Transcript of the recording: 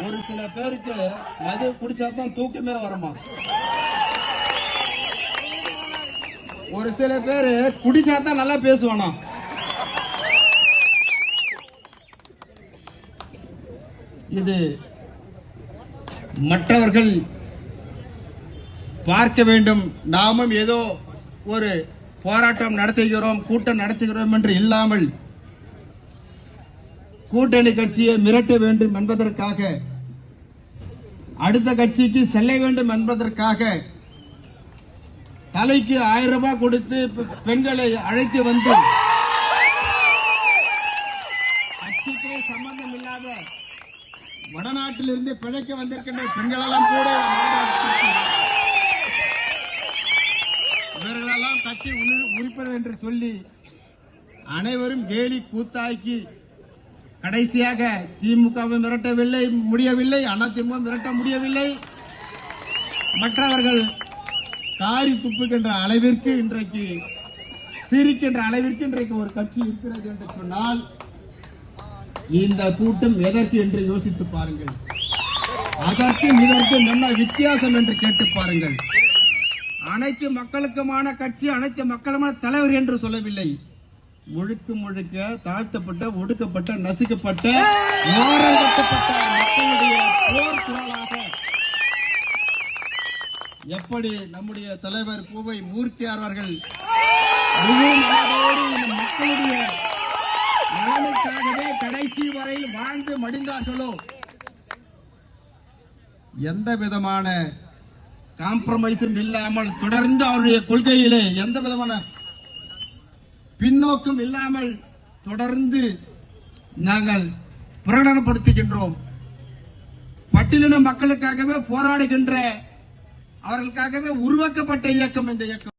ஒரு சில பேருக்கு மது குடிச்சாதான் தூக்கமே வருமா? ஒரு சில பேரு குடிச்சாதான் நல்லா பேசுவானா? இது மற்றவர்கள் பார்க்க வேண்டும். நாமும் ஏதோ ஒரு போராட்டம் நடத்துகிறோம் கூட்டம் நடத்துகிறோம் என்று இல்லாமல் கூட்டணி கட்சியை மிரட்ட வேண்டும் என்பதற்காக அடுத்த கட்சிக்கு செல்ல வேண்டும் என்பதற்காக தலைக்கு ஆயிரம் ரூபாய் கொடுத்து பெண்களை அழைத்து வந்து கட்சிக்கு சம்பந்தம் இல்லாத வடநாட்டிலிருந்து பிழைக்க வந்திருக்கின்ற பெண்களெல்லாம் கூட இவர்களெல்லாம் கட்சி உறுப்பினர் என்று சொல்லி அனைவரும் கேலி கூத்தாக்கி கடைசியாக திமுகவை மிரட்டவில்லை முடியவில்லை அதிமுக மிரட்ட முடியவில்லை. மற்றவர்கள் காரி துப்புகின்ற அளவிற்கு இன்றைக்கு சிரிக்கின்ற அளவிற்கு இன்றைக்கு ஒரு கட்சி இருக்கிறது என்று சொன்னால் இந்த கூட்டம் எதற்கு என்று யோசித்து பாருங்கள். அதற்கும் இதற்கும் என்ன வித்தியாசம் என்று கேட்டு பாருங்கள். அனைத்து மக்களுக்குமான கட்சி அனைத்து மக்களுமான தலைவர் என்று சொல்லவில்லை. முழுக்க முழுக்க தாழ்த்தப்பட்ட ஒடுக்கப்பட்ட நசுக்கப்பட்ட மக்களுடைய போர் குரலாக எப்படி நம்முடைய தலைவர் பூவை மூர்த்தியார் அவர்கள் மக்களுடைய நலனுக்காகவே கடைசி வரையில் வாழ்ந்து மடிந்தார்களோ? எந்த விதமான காம்ப்ரமைஸும் இல்லாமல் தொடர்ந்து அவருடைய கொள்கையிலே எந்த விதமான பின்னோக்கம் இல்லாமல் தொடர்ந்து நாங்கள் பிரகடனப்படுத்துகின்றோம். பட்டியலின மக்களுக்காகவே போராடுகின்ற அவர்களுக்காகவே உருவாக்கப்பட்ட இயக்கம் இந்த இயக்கம்.